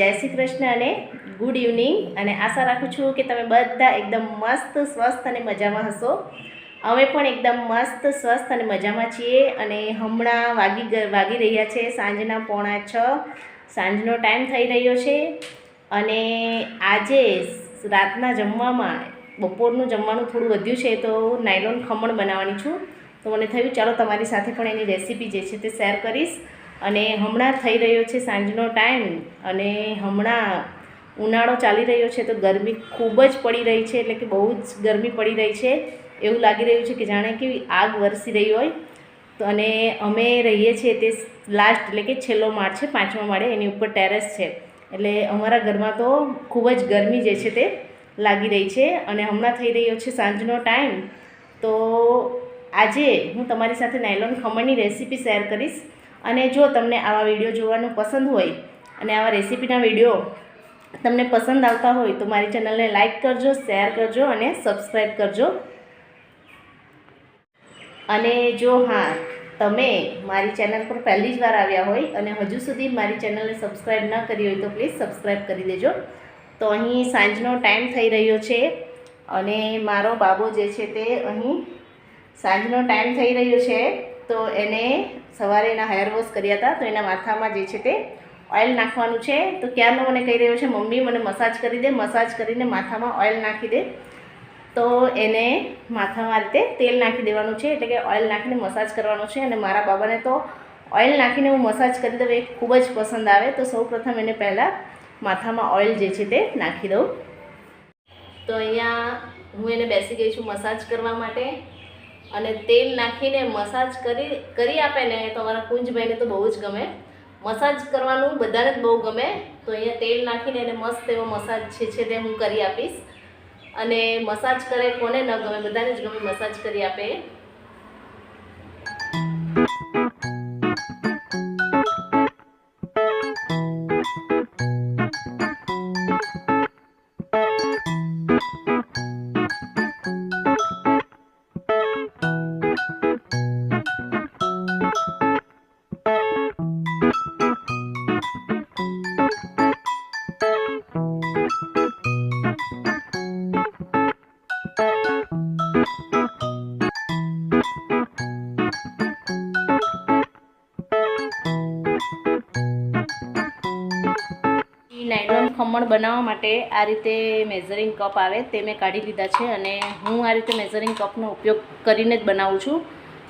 જય શ્રી કૃષ્ણ અને good evening અને આશા રાખું છું કે તમે બધા એકદમ મસ્ત, સ્વસ્થ અને મજામાં હશો. અમે પણ એકદમ મસ્ત, સ્વસ્થ અને મજામાં છીએ. અને હમણાં વાગી વાગી રહ્યા છે સાંજના પોણા છ. સાંજનો ટાઈમ થઈ રહ્યો છે. અને આજે રાતના જમવામાં, બપોરનું જમવાનું થોડું વધ્યું છે તો નાયલોન ખમણ બનાવવાની છું. તો મને થયું, ચાલો તમારી સાથે પણ એની રેસીપી જે છે તે શેર કરીશ. અને હમણાં થઈ રહ્યો છે સાંજનો ટાઈમ અને હમણાં ઉનાળો ચાલી રહ્યો છે તો ગરમી ખૂબ જ પડી રહી છે એટલે કે બહુ જ ગરમી પડી રહી છે. એવું લાગી રહ્યું છે કે જાણે કે આગ વરસી રહી હોય. તો અને અમે રહીએ છીએ તે લાસ્ટ એટલે કે છેલ્લો માળ છે, પાંચમા માળે, એની ઉપર ટેરેસ છે. એટલે અમારા ઘરમાં તો ખૂબ જ ગરમી જે છે તે લાગી રહી છે અને હમણાં થઈ રહ્યો છે સાંજનો ટાઈમ. તો આજે હું તમારી સાથે નાયલોન ખમણની રેસીપી શેર કરીશ. અને જો તમને આવા વીડિયો જોવાનું પસંદ હોય અને આવા રેસીપીના વીડિયો તમને પસંદ આવતા હોય તો મારી ચેનલને લાઇક કરજો, શેર કરજો અને સબસ્ક્રાઈબ કરજો. અને જો હા, તમે મારી ચેનલ પર પહેલી જ વાર આવ્યા હોય અને હજુ સુધી મારી ચેનલને સબસ્ક્રાઈબ ન કરી હોય તો પ્લીઝ સબસ્ક્રાઈબ કરી દેજો. તો અહીં સાંજનો ટાઈમ થઈ રહ્યો છે અને મારો બાબો જે છે તે અહીં સાંજનો ટાઈમ થઈ રહ્યો છે. તો એને સવારે એના હેર વોશ કર્યા હતા, તો એના માથામાં જે છે તે ઓઇલ નાખવાનું છે. તો ક્યારનો મને કહી રહ્યો છે, મમ્મી, મને મસાજ કરી દે મસાજ કરીને માથામાં ઓઇલ નાખી દે. તો એને માથામાં રીતે તેલ નાખી દેવાનું છે, એટલે કે ઓઇલ નાખીને મસાજ કરવાનું છે. અને મારા બાબાને તો ઓઇલ નાખીને હું મસાજ કરી દઉં એ ખૂબ જ પસંદ આવે. તો સૌ પ્રથમ એને પહેલાં માથામાં ઓઇલ જે છે તે નાખી દઉં. તો અહીંયા હું એને બેસી ગઈ છું મસાજ કરવા માટે. અને તેલ નાખીને મસાજ કરી કરી આપે ને, તો અમારા કુંજભાઈને તો બહુ જ ગમે. મસાજ કરવાનું બધાને જ બહુ ગમે. તો અહીંયા તેલ નાખીને એને મસ્ત એવો મસાજ છે છે તે હું કરી આપીશ. અને મસાજ કરે કોને ન ગમે, બધાને જ ગમે મસાજ કરી આપે. નાયલોન ખમણ બનાવવા માટે આ રીતે મેઝરિંગ કપ આવે તે મેં કાઢી લીધા છે અને હું આ રીતે મેઝરિંગ કપનો ઉપયોગ કરીને જ બનાવું છું.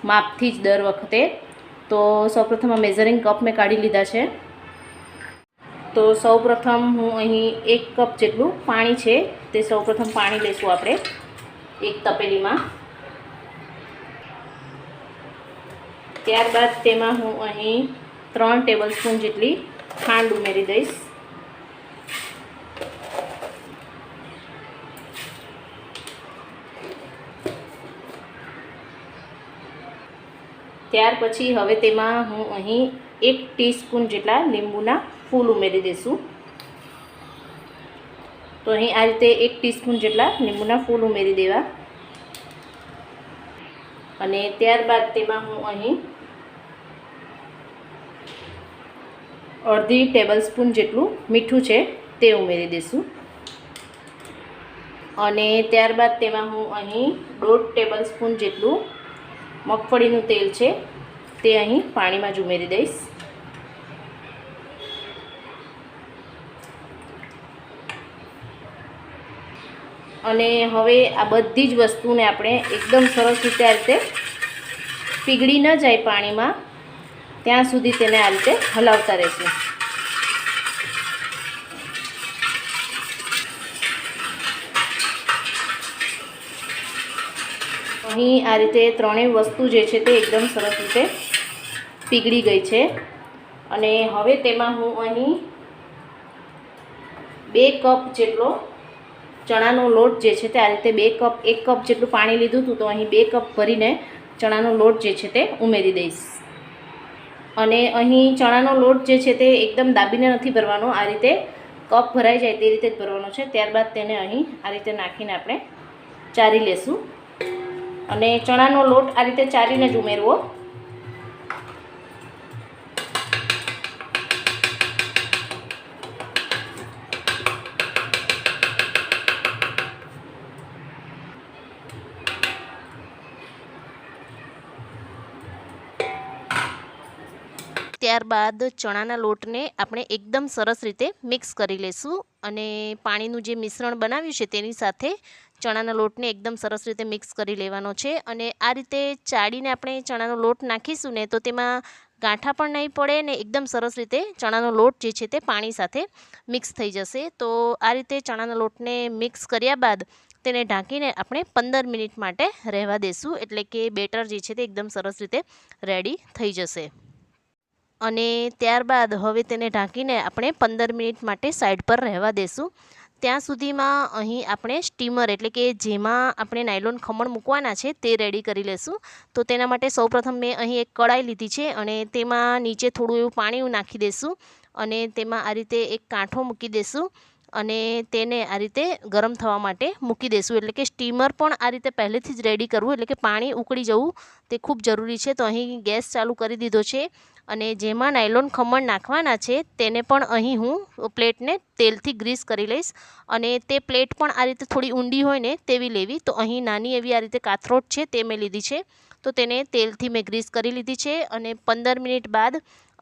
માપથી જ દર વખતે. તો સૌપ્રથમ આ મેઝરિંગ કપ મેં કાઢી લીધા છે. તો સૌપ્રથમ હું અહીં એક કપ જેટલું પાણી છે તે સૌપ્રથમ પાણી લઈશું આપણે એક તપેલીમાં. ત્યારબાદ તેમાં હું અહીં ત્રણ ટેબલ સ્પૂન જેટલી ખાંડ ઉમેરી દઈશ. ત્યાર પછી હવે તેમાં હું અહીં એક ટીસ્પૂન જેટલા લીંબુના ફૂલ ઉમેરી દઈશું તો અહીં આ રીતે એક ટીસ્પૂન જેટલા લીંબુના ફૂલ ઉમેરી દેવા. અને ત્યારબાદ તેમાં હું અહીં અડધી ટેબલ સ્પૂન જેટલું મીઠું છે તે ઉમેરી દઈશું અને ત્યારબાદ તેમાં હું અહીં દોઢ ટેબલ સ્પૂન જેટલું મગફળીનું તેલ છે, તે અહીં પાણીમાં જ ઉમેરી દઈશ. અને હવે આ બધી જ વસ્તુને આપણે એકદમ સરસ રીતે આ રીતે પીગળી ન જાય પાણીમાં, ત્યાં સુધી તેને આ રીતે હલાવતા રહેશું. અહીં આ રીતે ત્રણેય વસ્તુ જે છે તે એકદમ સરસ રીતે પીગળી ગઈ છે. અને હવે તેમાં હું અહીં બે કપ જેટલો ચણાનો લોટ જે છે તે આ રીતે બે કપ, એક કપ જેટલું પાણી લીધું હતું તો અહીં બે કપ ભરીને ચણાનો લોટ જે છે તે ઉમેરી દઈશ. અને અહીં ચણાનો લોટ જે છે તે એકદમ દાબીને નથી ભરવાનો, આ રીતે કપ ભરાઈ જાય તે રીતે જ ભરવાનો છે. ત્યારબાદ તેને અહીં આ રીતે નાખીને આપણે ચારી લેશું. અને ચણાનો લોટ આ રીતે ચારીને જ ઉમેરવો. ત્યારબાદ ચણાના લોટને આપણે એકદમ સરસ રીતે મિક્સ કરી લેશું અને પાણીનું જે મિશ્રણ બનાવ્યું છે તેની સાથે ચણાના લોટને એકદમ સરસ રીતે મિક્સ કરી લેવાનો છે અને આ રીતે ચાળીને આપણે ચણાનો લોટ નાખીશું ને તો તેમાં ગાંઠા પણ નહીં પડે ને એકદમ સરસ રીતે ચણાનો લોટ જે છે તે પાણી સાથે મિક્સ થઈ જશે. તો આ રીતે ચણાના લોટને મિક્સ કર્યા બાદ તેને ઢાંકીને આપણે પંદર મિનિટ માટે રહેવા દેશું. એટલે કે બેટર જે છે તે એકદમ સરસ રીતે રેડી થઈ જશે. અને ત્યારબાદ હવે તેને ઢાંકીને આપણે પંદર મિનિટ માટે સાઈડ પર રહેવા દેશું. ત્યાં સુધીમાં અહીં આપણે સ્ટીમર એટલે કે જેમાં આપણે નાયલોન ખમણ મૂકવાના છે તે રેડી કરી લેશું. તો તેના માટે સૌપ્રથમ મેં અહીં એક કડાઈ લીધી છે અને તેમાં નીચે થોડું એવું પાણી નાખી દઈશું અને તેમાં આ રીતે એક કાંઠો મૂકી દઈશું અને તેને આ રીતે ગરમ થવા માટે મૂકી દઈશું એટલે કે સ્ટીમર પણ આ રીતે પહેલેથી જ રેડી કરવું, એટલે કે પાણી ઉકળી જવું તે ખૂબ જરૂરી છે. તો અહીં ગેસ ચાલુ કરી દીધો છે અને જેમાં નાયલોન ખમણ નાખવાના છે તેને પણ અહીં હું પ્લેટને તેલથી ગ્રીસ કરી લઈશ અને તે પ્લેટ પણ આ રીતે થોડી ઊંડી હોય ને તેવી લેવી. તો અહીં નાની એવી આ રીતે કાથરોટ છે તે મેં લીધી છે. તો તેને તેલથી મેં ગ્રીસ કરી લીધી છે અને પંદર મિનિટ બાદ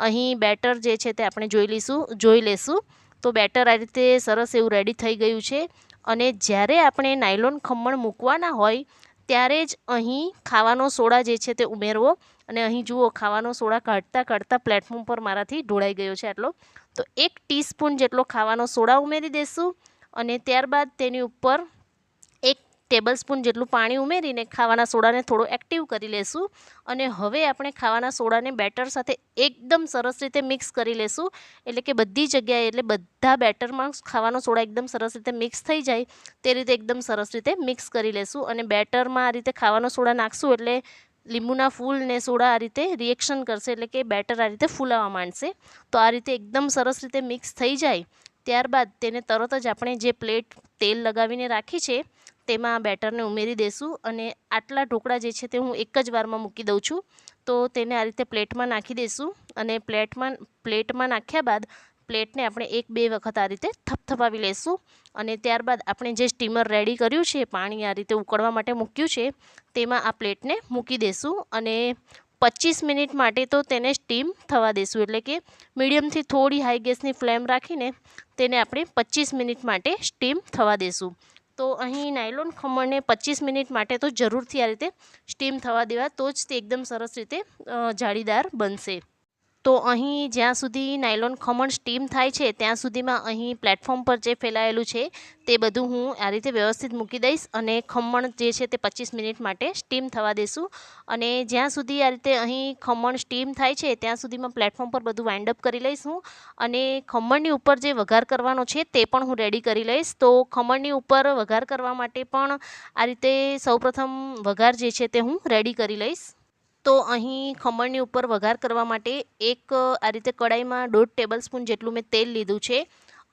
અહીં બેટર જે છે તે આપણે જોઈ લઈશું, જોઈ લેશું. તો બેટર આ રીતે સરસ એવું રેડી થઈ ગયું છે. અને જ્યારે આપણે નાયલોન ખમણ મૂકવાના હોય, ત્યારે જ અહીં ખાવાનો સોડા જે છે તે ઉમેરવો. અને અહીં જુઓ, ખાવાનો સોડા કાઢતા કાઢતા પ્લેટફોર્મ પર મારાથી ઢોળાઈ ગયો છે આટલો. તો એક ટીસ્પૂન જેટલો ખાવાનો સોડા ઉમેરી દઈશું અને ત્યારબાદ તેની ઉપર ટેબલ સ્પૂન જેટલું પાણી ઉમેરીને ખાવાના સોડાને થોડો એક્ટિવ કરી લેશું. અને હવે આપણે ખાવાના સોડાને બેટર સાથે એકદમ સરસ રીતે મિક્સ કરી લેશું. એટલે કે બધી જગ્યાએ, એટલે બધા બેટરમાં ખાવાનો સોડા એકદમ સરસ રીતે મિક્સ થઈ જાય, તે રીતે એકદમ સરસ રીતે મિક્સ કરી લેશું. અને બેટરમાં આ રીતે ખાવાનો સોડા નાખશું એટલે લીંબુના ફૂલ ને સોડા આ રીતે રિએક્શન કરશે, એટલે કે બેટર આ રીતે ફૂલાવા માંડશે. તો આ રીતે એકદમ સરસ રીતે મિક્સ થઈ જાય. ત્યારબાદ તેને તરત જ આપણે જે પ્લેટ તેલ લગાવીને રાખી છે તેમાં બેટરને ઉમેરી દઈશું અને આટલા ઢોકળા જે છે તે હું એક જ વારમાં મૂકી દઉં છું. તો તેને આ રીતે પ્લેટમાં નાખી દઈશું અને પ્લેટમાં પ્લેટમાં નાખ્યા બાદ પ્લેટને આપણે એક બે વખત આ રીતે થપથપાવી લઈશું અને ત્યારબાદ આપણે જે સ્ટીમર રેડી કર્યું છે, પાણી આ રીતે ઉકળવા માટે મૂક્યું છે, તેમાં આ પ્લેટને મૂકી દઈશું અને પચીસ મિનિટ માટે તો તેને સ્ટીમ થવા દઈશું એટલે કે મીડિયમથી થોડી હાઈ ગેસની ફ્લેમ રાખીને તેને આપણે પચીસ મિનિટ માટે સ્ટીમ થવા દઈશું તો અહીં નાયલોન ખમણને પચીસ મિનિટ માટે તો જરૂરથી આ રીતે સ્ટીમ થવા દેવા તો જ તે એકદમ સરસ રીતે જાળીદાર બનશે. તો અહીં જ્યાં સુધી નાયલોન ખમણ સ્ટીમ થાય છે, ત્યાં સુધીમાં અહીં પ્લેટફોર્મ પર જે ફેલાયેલું છે, તે બધું હું આ રીતે વ્યવસ્થિત મૂકી દઈશ અને ખમણ જે છે તે પચીસ મિનિટ માટે સ્ટીમ થવા દઈશું અને જ્યાં સુધી આ રીતે અહીં ખમણ સ્ટીમ થાય છે, ત્યાં સુધીમાં પ્લેટફોર્મ પર બધું વાઇન્ડ અપ કરી લઈશું અને ખમણની ઉપર જે વઘાર કરવાનો છે, તે પણ હું રેડી કરી લઈશ. તો ખમણની ઉપર વઘાર કરવા માટે પણ આ રીતે સૌપ્રથમ વઘાર જે છે તે હું રેડી કરી લઈશ. તો અહીં ખમણની ઉપર વઘાર કરવા માટે એક, આ રીતે કડાઈમાં દોઢ ટેબલ સ્પૂન જેટલું મેં તેલ લીધું છે.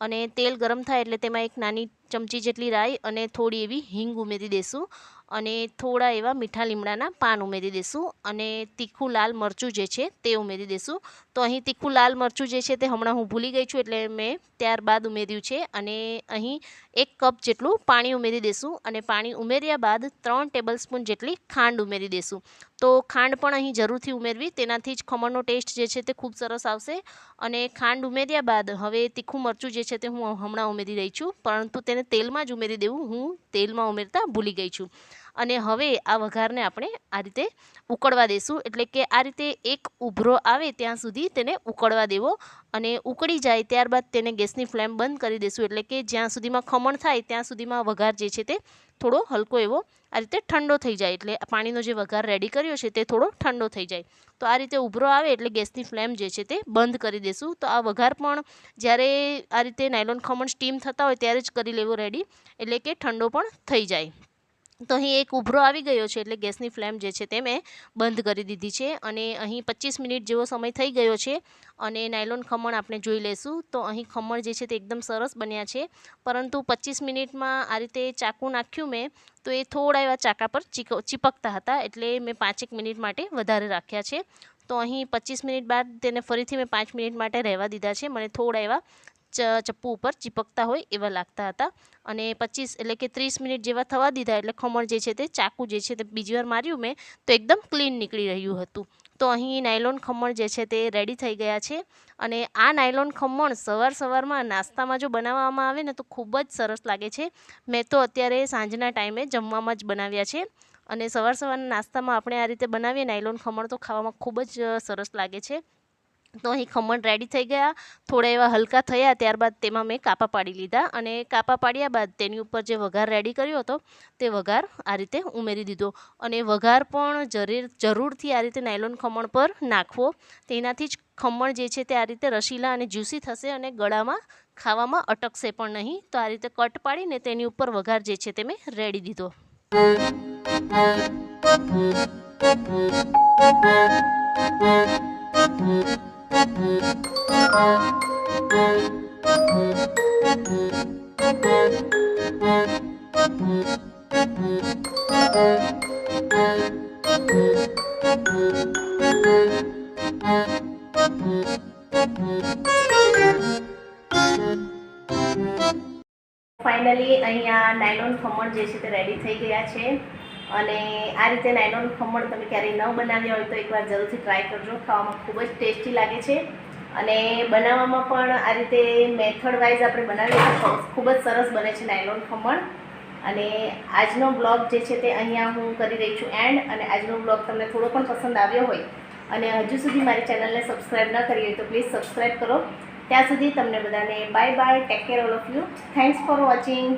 અને તેલ ગરમ થાય એટલે તેમાં એક નાની ચમચી જેટલી રાઈ અને થોડી એવી હિંગ ઉમેરી દઈશું અને થોડા એવા મીઠા લીમડાના પાન ઉમેરી દઈશું અને તીખું લાલ મરચું જે છે તે ઉમેરી દઈશું તો અહીં તીખું લાલ મરચું જે છે તે હમણાં હું ભૂલી ગઈ છું એટલે મેં ત્યારબાદ ઉમેર્યું છે અને અહીં એક કપ જેટલું પાણી ઉમેરી દઈશું અને પાણી ઉમેર્યા બાદ ત્રણ ટેબલ સ્પૂન જેટલી ખાંડ ઉમેરી દઈશું તો ખાંડ પણ અહીં જરૂરથી ઉમેરવી, તેનાથી જ ખમણનો ટેસ્ટ જે છે તે ખૂબ સરસ આવશે. અને ખાંડ ઉમેર્યા બાદ હવે તીખું મરચું જે છે તે હું હમણાં ઉમેરી રહી છું, પરંતુ તેને તેલમાં જ ઉમેરી દેવું, હું તેલમાં ઉમેરતા ભૂલી ગઈ છું. અને હવે આ વઘારને આપણે આ રીતે ઉકળવા દઈશું એટલે કે આ રીતે એક ઉભરો આવે ત્યાં સુધી તેને ઉકળવા દેવો અને ઉકળી જાય ત્યારબાદ તેને ગેસની ફ્લેમ બંધ કરી દઈશું એટલે કે જ્યાં સુધીમાં ખમણ થાય ત્યાં સુધીમાં વઘાર જે છે તે થોડો હલકો એવો આ રીતે ઠંડો થઈ જાય. એટલે પાણીનો જે વઘાર રેડી કર્યો છે તે થોડો ઠંડો થઈ જાય. તો આ રીતે ઉભરો આવે એટલે ગેસની ફ્લેમ જે છે તે બંધ કરી દેશું. તો આ વઘાર પણ જ્યારે આ રીતે નાયલોન ખમણ સ્ટીમ થતા હોય ત્યારે જ કરી લેવો રેડી એટલે કે ઠંડો પણ થઈ જાય. તો અહીં એક ઉભરો આવી ગયો છે એટલે ગેસની ફ્લેમ જે છે તે મેં બંધ કરી દીધી છે અને અહીં પચીસ મિનિટ જેવો સમય થઈ ગયો છે અને નાયલોન ખમણ આપણે જોઈ લેશું તો અહીં ખમણ જે છે તે એકદમ સરસ બન્યા છે. પરંતુ પચીસ મિનિટમાં આ રીતે ચાકુ નાખ્યું મેં તો એ થોડા એવા ચાકા પર ચીપકતા હતા એટલે મેં પાંચેક મિનિટ માટે વધારે રાખ્યા છે. તો અહીં પચીસ મિનિટ બાદ તેને ફરીથી મેં પાંચ મિનિટ માટે રહેવા દીધા છે. મને થોડા એવા ચપ્પુ ઉપર ચીપકતા હોય એવા લાગતા હતા. અને પચીસ એટલે કે ત્રીસ મિનિટ જેવા થવા દીધા એટલે ખમણ જે છે તે ચાકુ જે છે તે બીજી વાર માર્યું મેં, તો એકદમ ક્લીન નીકળી રહ્યું હતું. તો અહીં નાયલોન ખમણ જે છે તે રેડી થઈ ગયા છે. અને આ નાયલોન ખમણ સવાર સવારમાં નાસ્તામાં જો બનાવવામાં આવે ને તો ખૂબ જ સરસ લાગે છે. મેં તો અત્યારે સાંજના ટાઈમે જમવામાં જ બનાવ્યા છે. અને સવાર સવારના નાસ્તામાં આપણે આ રીતે બનાવીએ, નાયલોન ખમણ તો ખાવામાં ખૂબ જ સરસ લાગે છે. તો અહીં ખમણ રેડી થઈ ગયા. થોડા એવા હલકા થયા, ત્યારબાદ તેમાં મેં કાપા પાડી લીધા અને કાપા પાડ્યા બાદ તેની ઉપર જે વઘાર રેડી કર્યો હતો, તે વઘાર આ રીતે ઉમેરી દીધો. અને વઘાર પણ જરીર, જરૂરથી આ રીતે નાયલોન ખમણ પર નાખવો. તેનાથી જ ખમણ જે છે તે આ રીતે રસીલા અને જ્યુસી થશે અને ગળામાં ખાવામાં અટકશે પણ નહીં. તો આ રીતે કટ પાડીને તેની ઉપર વઘાર જે છે તે મેં રેડી દીધો. ફાઇનલી અહીંયા નાયલોન ખમણ જે છે તે રેડી થઈ ગયા છે. અને આ રીતે નાયલોન ખમણ તમે ક્યારેય ન બનાવ્યા હોય તો એકવાર જરૂરથી ટ્રાય કરજો. ખાવામાં ખૂબ જ ટેસ્ટી લાગે છે. અને બનાવવામાં પણ આ રીતે મેથડ વાઇઝ આપણે બનાવીએ તો ખૂબ જ સરસ બને છે નાયલોન ખમણ. અને આજનો બ્લોગ જે છે તે અહીંયા હું કરી રહી છું એન્ડ અને આજનો બ્લોગ તમને થોડો પણ પસંદ આવ્યો હોય. અને હજુ સુધી મારી ચેનલને સબસ્ક્રાઈબ ન કરી હોય તો પ્લીઝ સબસ્ક્રાઈબ કરો. ત્યાં સુધી તમને બધાને bye bye take care all of you thanks for watching